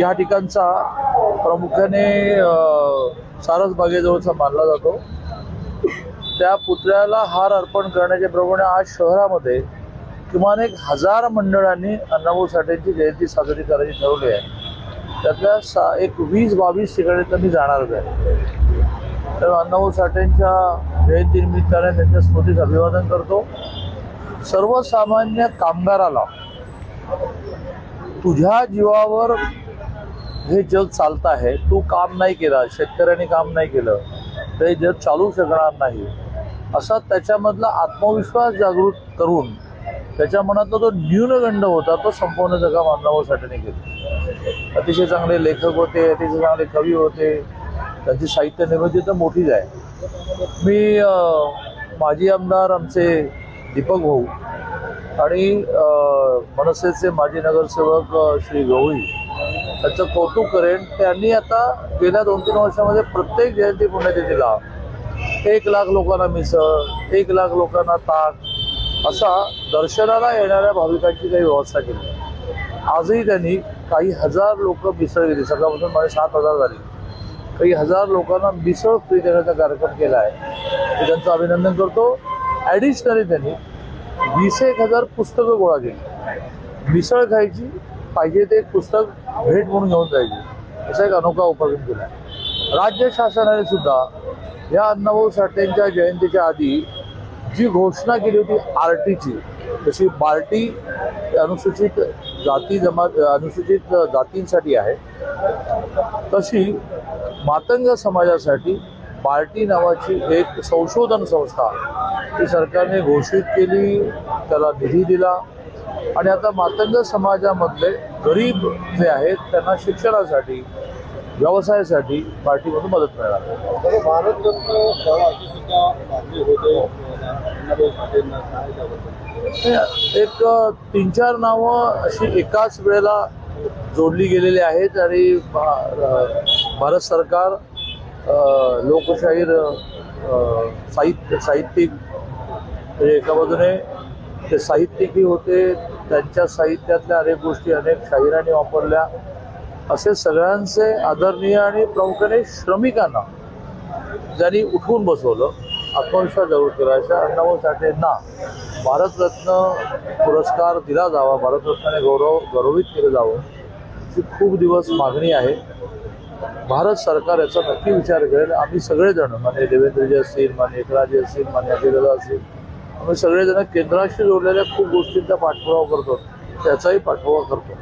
या ठिकाणचा प्रामुख्याने सारस बागेजवळचा मानला जातो. त्या पुतळ्याला हार अर्पण करण्याच्या प्रमाणे आज शहरामध्ये किमान एक हजार मंडळांनी अण्णाभाऊ साठेंची जयंती साजरी करायची ठरवली आहे. त्यातल्या सा एक वीस बावीस ठिकाणी तर मी जाणारच आहे. तर अण्णाभाऊ साठेंच्या जयंतीनिमित्ताने त्यांच्या स्मृतीस अभिवादन करतो. सर्वसामान्य कामगाराला तुझ्या जीवावर हे जग चालत आहे तू काम नाही केलं शेतकऱ्यांनी काम नाही केलं तर हे जग चालू शकणार नाही. असा त्याच्यामधला आत्मविश्वास जागृत करून त्याच्या मनातला जो न्यूनगंड होता तो संपवण्याचं काम अण्णाभाऊ साठेने केलं अतिशय चांगले लेखक होते अतिशय चांगले कवी होते त्यांची साहित्य निर्मिती तर मोठीच आहे. मी माजी आमदार आमचे दीपक भाऊ आणि मनसेचे माजी नगरसेवक श्री गवळी त्याचं कौतुक करेन. त्यांनी आता गेल्या दोन तीन वर्षामध्ये प्रत्येक जयंती पुण्यतिथीला एक लाख लोकांना मिसळ एक लाख लोकांना ताक असा दर्शनाला येणाऱ्या भाविकांची काही व्यवस्था केली. आजही त्यांनी काही हजार लोक मिसळ गेली सकाळपासून माझे सात हजार झाली. काही हजार लोकांना मिसळ फ्री देण्याचा कार्यक्रम केला आहे. मी त्यांचं अभिनंदन करतो. ॲडिशनली त्यांनी वीस एक हजार पुस्तकं गोळा केली. मिसळ खायची पाहिजे ते पुस्तक भेट म्हणून घेऊन जायची. असा एक अनोखा उपक्रम केला. राज्य शासनाने सुद्धा या अण्णाभाऊ साठेंच्या जयंतीच्या आधी जी घोषणा केली होती आर टीची तशी बार्टी अनुसूचित जाती जमात अनुसूचित जातींसाठी आहे. तशी मातंग समाजासाठी बार्टी नावाची एक संशोधन संस्था ती सरकारने घोषित केली त्याला निधी दिला. आणि आता मातंग समाजामधले गरीब जे आहेत त्यांना शिक्षणासाठी व्यवसायासाठी पार्टीमधून मदत मिळणार एक तीन चार नावं अशी एकाच वेळेला जोडली गेलेली आहेत आणि भारत सरकार लोकशाहीर साहित्य साहित्यिक म्हणजे एका बाजूने ते साहित्यिकही होते त्यांच्या साहित्यातल्या अनेक गोष्टी अनेक शाहिरांनी वापरल्या. असे सगळ्यांचे आदरणीय आणि प्रामुख्याने श्रमिकांना ज्यांनी उठवून बसवलं आत्मविश्वास जागृत केला. अशा अण्णाभाऊ साठेंना भारतरत्न पुरस्कार दिला जावा भारतरत्नाने गौरव गौरवित केलं जावं ही खूप दिवस मागणी आहे. भारत सरकार याचा नक्की विचार करेल. आम्ही सगळेजण माने देवेंद्रजी असतील माने एकराजी असतील माने अजितदादा असतील आम्ही सगळेजण केंद्राशी जोडलेल्या खूप गोष्टींचा पाठपुरावा करतो. त्याचाही पाठपुरावा करतो.